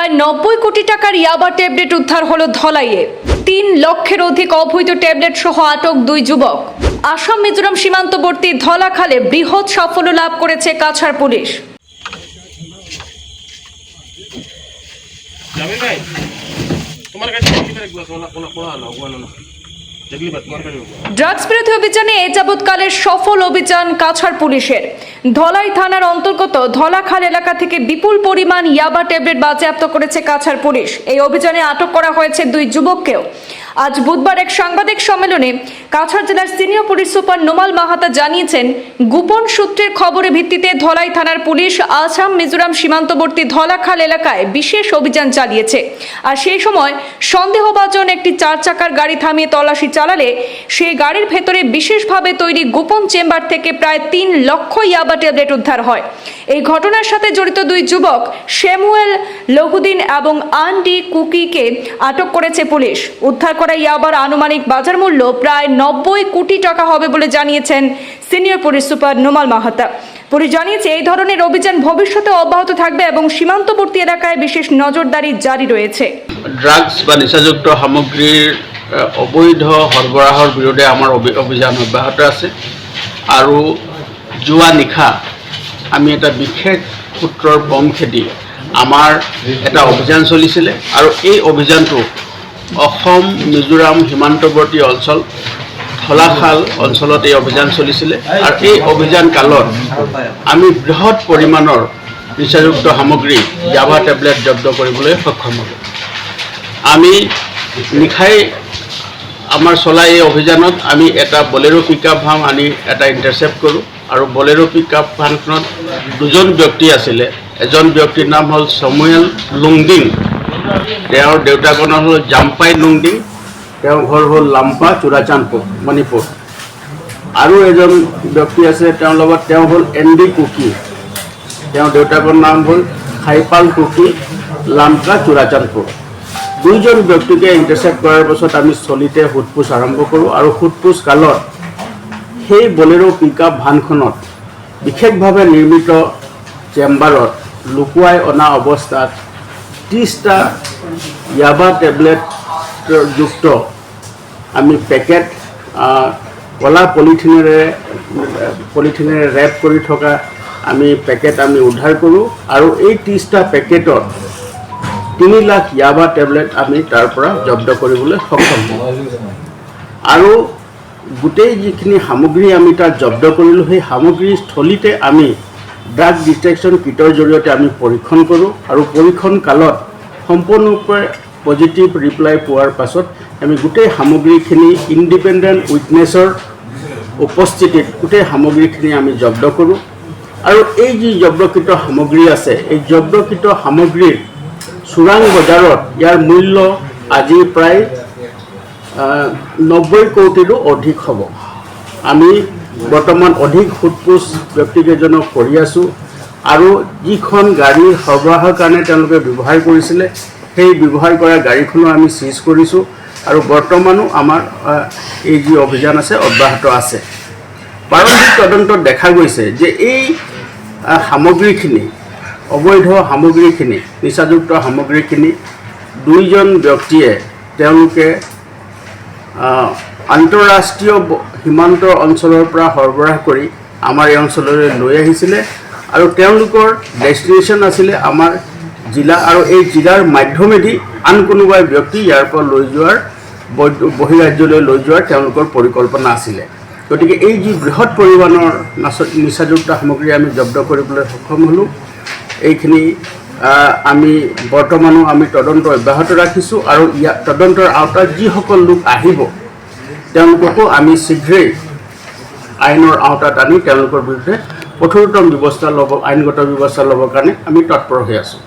প্রায় নব্বই কোটি টাকার ইয়াবা ট্যাবলেট উদ্ধার হলো ধলাইয়ে। তিন লক্ষের অধিক অবৈধ ট্যাবলেট সহ আটক দুই যুবক। আসাম, মিজোরাম সীমান্তবর্তী ধলাখালে বৃহৎ সাফল্য লাভ করেছে কাছার পুলিশ। তোমার কাছে ড্রাগস বিরোধী অভিযানে এ যাবৎকালের সফল অভিযান কাছাড় পুলিশের। ধলাই থানার অন্তর্গত ধলাখাল এলাকা থেকে বিপুল পরিমাণ ইয়াবা ট্যাবলেট বাজেয়াপ্ত করেছে কাছাড় পুলিশ। এই অভিযানে আটক করা হয়েছে দুই যুবককেও। আজ বুধবার এক সাংবাদিক সম্মেলনে কাছাড় জেলার senior police super Nomal Mahata জানিয়েছেন, গোপন সূত্রের খবরের ভিত্তিতে ধলাই থানার পুলিশ আসাম, মিজোরাম সীমান্তবর্তী ধলাখাল এলাকায় বিশেষ অভিযান চালিয়েছে। আর সেই সময় সন্দেহভাজন একটি চার চাকার গাড়ি থামিয়ে তল্লাশি চালালে সেই গাড়ির ভেতরে বিশেষভাবে তৈরি গোপন চেম্বার থেকে প্রায় তিন লক্ষ ইয়াবা ট্যাবলেট উদ্ধার হয়। এই ঘটনার সাথে জড়িত দুই যুবক শ্যামুয়েল লহুদিন এবং আন্ডি কুকিকে আটক করেছে পুলিশ। উদ্ধার করা ইয়াবার আনুমানিক বাজার মূল্য প্রায় নব্বই কোটি টাকা হবে বলে জানিয়েছেন senior police super Nomal Mahata. Police জানিয়েছে এই ধরনের অভিযান ভবিষ্যতে অব্যাহত থাকবে এবং সীমান্তবর্তী এলাকায় বিশেষ নজরদারি জারি রয়েছে। ড্ৰাগছ বা নিচাযুক্ত সামগ্ৰীৰ এ, অবৈধ সৰবৰাহৰ বিৰুদ্ধে আমাৰ অভি- অভিযান অব্যাহত আছে। আৰু যোৱা নিশা আমি এটা বিশেষ সূত্ৰৰ বম খেদি আমাৰ এটা অভিযান চলিছিলে আৰু এই অভিযানটো অসম, মিজোৰাম সীমান্তৱৰ্তী অঞ্চল, ধলাখাল অঞ্চলত এই অভিযান চলিছিলে। আৰু এই অভিযান কালত আমি বৃহৎ পৰিমাণৰ নিচাযুক্ত সামগ্ৰী জাভা টেবলেট জব্দ কৰিবলৈ সক্ষম হ'লোঁ। আমি নিশাই আমাৰ চলা এই অভিযানত আমি এটা বলেৰো পিক আপ ভান আনি এটা ইণ্টাৰচেপ্ট কৰোঁ। আৰু বলেৰো পিক আপ ভানখনত দুজন ব্যক্তি আছিলে। এজন ব্যক্তিৰ নাম হ'ল চমুৱেল লুংডিং। তেওঁৰ দেউতাকৰ নাম হ'ল জাম্পাই লুংডিং। তেওঁৰ ঘৰ হ'ল লাম্পা চোৰাচান্দপুৰ মণিপুৰ। আৰু এজন ব্যক্তি আছে, তেওঁৰ লগত তেওঁ হ'ল এন ডি কুকি। তেওঁৰ দেউতাকৰ নাম হ'ল খাইপাল কুকি লামকা চোৰাচান্দপুৰ দুইজন ব্যক্তিকে ইণ্টাৰচেপ্ট কৰাৰ পাছত আমি চলিতে সোধপোছ আৰম্ভ কৰোঁ আৰু সোধপোছ কালত সেই বলেৰো পিক আপ ভানখনত বিশেষভাৱে নিৰ্মিত চেম্বাৰত লুকুৱাই অনা অৱস্থাত ত্ৰিছটা ইয়াবা টেবলেট যুক্ত আমি পেকেট ক'লা পলিথিনেৰে পলিথিনেৰে ৰেপ কৰি থকা আমি পেকেট আমি উদ্ধাৰ কৰোঁ আৰু এই ত্ৰিছটা পেকেটত তিনি লাখ ইয়াবা টেবলেট আমি তাৰ পৰা জব্দ কৰিবলৈ সক্ষম হওঁ। আৰু গোটেই যিখিনি সামগ্ৰী আমি তাত জব্দ কৰিলোঁ, সেই সামগ্ৰীৰ স্থলীতে আমি ড্ৰাগ ডিটেকশ্যন কিটৰ জৰিয়তে আমি পৰীক্ষণ কৰোঁ আৰু পৰীক্ষণ কালত সম্পূৰ্ণৰূপে পজিটিভ ৰিপ্লাই পোৱাৰ পাছত আমি গোটেই সামগ্ৰীখিনি ইণ্ডিপেণ্ডেণ্ট উইটনেছৰ উপস্থিতিত গোটেই সামগ্ৰীখিনি আমি জব্দ কৰোঁ। আৰু এই যি জব্দকৃত সামগ্ৰী আছে, এই জব্দকৃত সামগ্ৰীৰ চোৰাং বজাৰত ইয়াৰ মূল্য আজি প্ৰায় নব্বৈ কোটিৰো অধিক হ'ব। আমি বৰ্তমান অধিক সোধপোছ ব্যক্তিকেইজনক কৰি আছোঁ আৰু যিখন গাড়ীৰ সৰবৰাহৰ কাৰণে তেওঁলোকে ব্যৱহাৰ কৰিছিলে, সেই ব্যৱহাৰ কৰা গাড়ীখনো আমি চিজ কৰিছোঁ আৰু বৰ্তমানো আমাৰ এই যি অভিযান আছে, অব্যাহত আছে। প্ৰাৰম্ভিক তদন্তত দেখা গৈছে যে এই সামগ্ৰীখিনি অবৈধ সামগ্ৰীখিনি, নিচাযুক্ত সামগ্ৰীখিনি দুইজন ব্যক্তিয়ে তেওঁলোকে আন্তঃৰাষ্ট্ৰীয় সীমান্ত অঞ্চলৰ পৰা সৰবৰাহ কৰি আমাৰ এই অঞ্চললৈ লৈ আহিছিলে আৰু তেওঁলোকৰ ডেষ্টিনেশ্যন আছিলে আমাৰ জিলা আৰু এই জিলাৰ মাধ্যমেদি আন কোনোবা ব্যক্তি ইয়াৰ পৰা লৈ যোৱাৰ বহিৰাজ্যলৈ লৈ যোৱাৰ তেওঁলোকৰ পৰিকল্পনা আছিলে। গতিকে এই যি বৃহৎ পৰিমাণৰ নাচ- নিচাযুক্ত সামগ্ৰী আমি জব্দ কৰিবলৈ সক্ষম হ'লোঁ। এইখিনি আমি বৰ্তমানো আমি তদন্ত অব্যাহত ৰাখিছোঁ আৰু ইয়াত তদন্তৰ আওতাত যিসকল লোক আহিব, তেওঁলোককো আমি শীঘ্ৰেই আইনৰ আওতাত আনি তেওঁলোকৰ বিৰুদ্ধে কঠোৰতম ব্যৱস্থা ল'ব, আইনগত ব্যৱস্থা ল'বৰ কাৰণে আমি তৎপৰ হৈ আছোঁ।